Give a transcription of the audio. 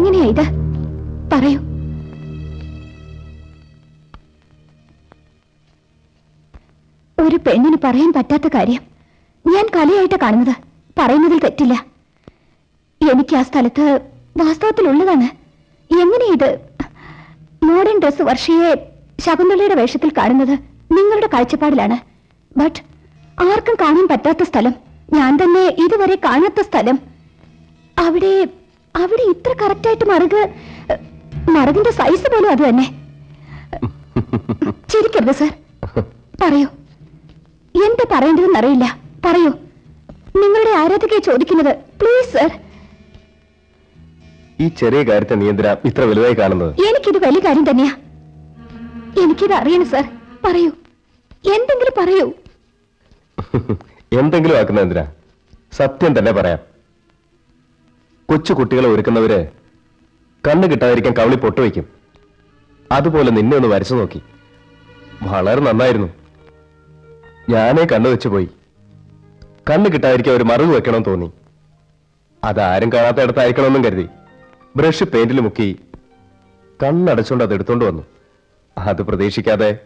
എങ്ങനെയാ ഇത്? പറയൂ. ഒരു പെണ്ണിന് പറയാൻ പറ്റാത്ത കാര്യം. ഞാൻ കലയായിട്ട് കാണുന്നത്. പറയുന്നതിൽ തെറ്റില്ല. എനിക്ക് ആ സ്ഥലത്ത് വാസ്തവത്തിലുള്ളതാണ്. എങ്ങനെ ഇത്? മോഡേൺ ഡ്രസ് വർഷയെ ശകുന്തളയുടെ വേഷത്തിൽ കാണുന്നത് നിങ്ങളുടെ കാഴ്ചപ്പാടിലാണ്. ബട്ട് ആർക്കും കാണാൻ പറ്റാത്ത സ്ഥലം. ഞാൻ തന്നെ ഇതുവരെ കാണാത്ത സ്ഥലം. അവിടെ അവിടെ ഇത്ര കറക്റ്റായിട്ട് മറുക് മറുകിന്റെ സൈസ് പോലും അത് തന്നെ. ചിരിക്കരുത് സർ പറയൂ. എന്താ പറയേണ്ടതെന്ന് അറിയില്ല. പറയൂ. നിങ്ങളുടെ ആരാധകയെ ചോദിക്കുന്നത് പ്ലീസ് സർ ഈ ചെറിയ കാര്യത്തെ നീ എന്തിനാ ഇത്ര വലുതായി കാണുന്നത്? എനിക്കിത് വലിയ കാര്യം തന്നെയാ. എനിക്കിത് അറിയണം സർ പറയൂ. എന്തെങ്കിലും പറയൂ. എന്തെങ്കിലും ആക്കുന്ന എന്തിനാ? സത്യം തന്നെ പറയാം. കൊച്ചു കുട്ടികളെ ഒരുക്കുന്നവര് കണ്ണ് കിട്ടാതിരിക്കാൻ കവളി പൊട്ടുവയ്ക്കും അതുപോലെ നിന്നെ ഒന്ന് വരച്ചു നോക്കി. വളരെ നന്നായിരുന്നു. ഞാനേ കണ്ണു വെച്ചു പോയി. കണ്ണ് കിട്ടാതിരിക്കാൻ ഒരു മറവ് വെക്കണം തോന്നി. അതാരും കാണാത്ത ഇടത്തായിരിക്കണമെന്നും കരുതി. ബ്രഷ് പെയിന്റിൽ മുക്കി കണ്ണടച്ചുകൊണ്ട് അത് എടുത്തോണ്ട് വന്നു. അത് പ്രതീക്ഷിക്കാതെ